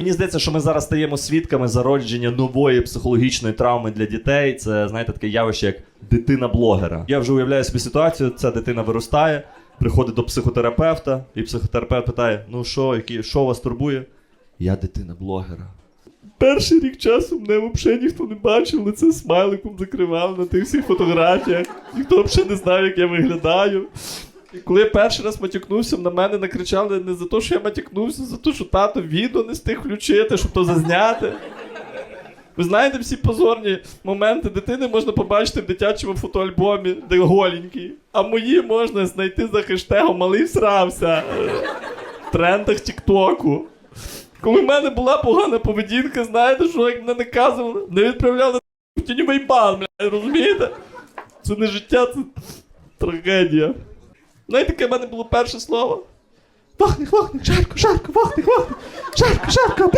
Мені здається, що ми зараз стаємо свідками зародження нової психологічної травми для дітей. Це знаєте таке явище, як дитина блогера. Я вже уявляю собі ситуацію. Ця дитина виростає, приходить до психотерапевта, і психотерапевт питає: ну що, які, що вас турбує? Я дитина блогера. Перший рік часу мене взагалі ніхто не бачив, лице смайликом закривали на тих всіх фотографіях. Ніхто взагалі не знає, як я виглядаю. І коли я перший раз матюкнувся, на мене накричали не за те, що я матюкнувся, за те, що тато відео не встиг включити, щоб то зазняти. Ви знаєте, всі позорні моменти дитини можна побачити в дитячому фотоальбомі, де голенький. А мої можна знайти за хештегом малий всрався в трендах Тіктоку. Коли в мене була погана поведінка, знаєте, що як мене наказували, не відправляли в тіньовий бан, розумієте? Це не життя, це трагедія. Знаєте, яке в мене було перше слово? Вогник, вогник, жарко, жарко, вогник, вогник, жарко, жарко,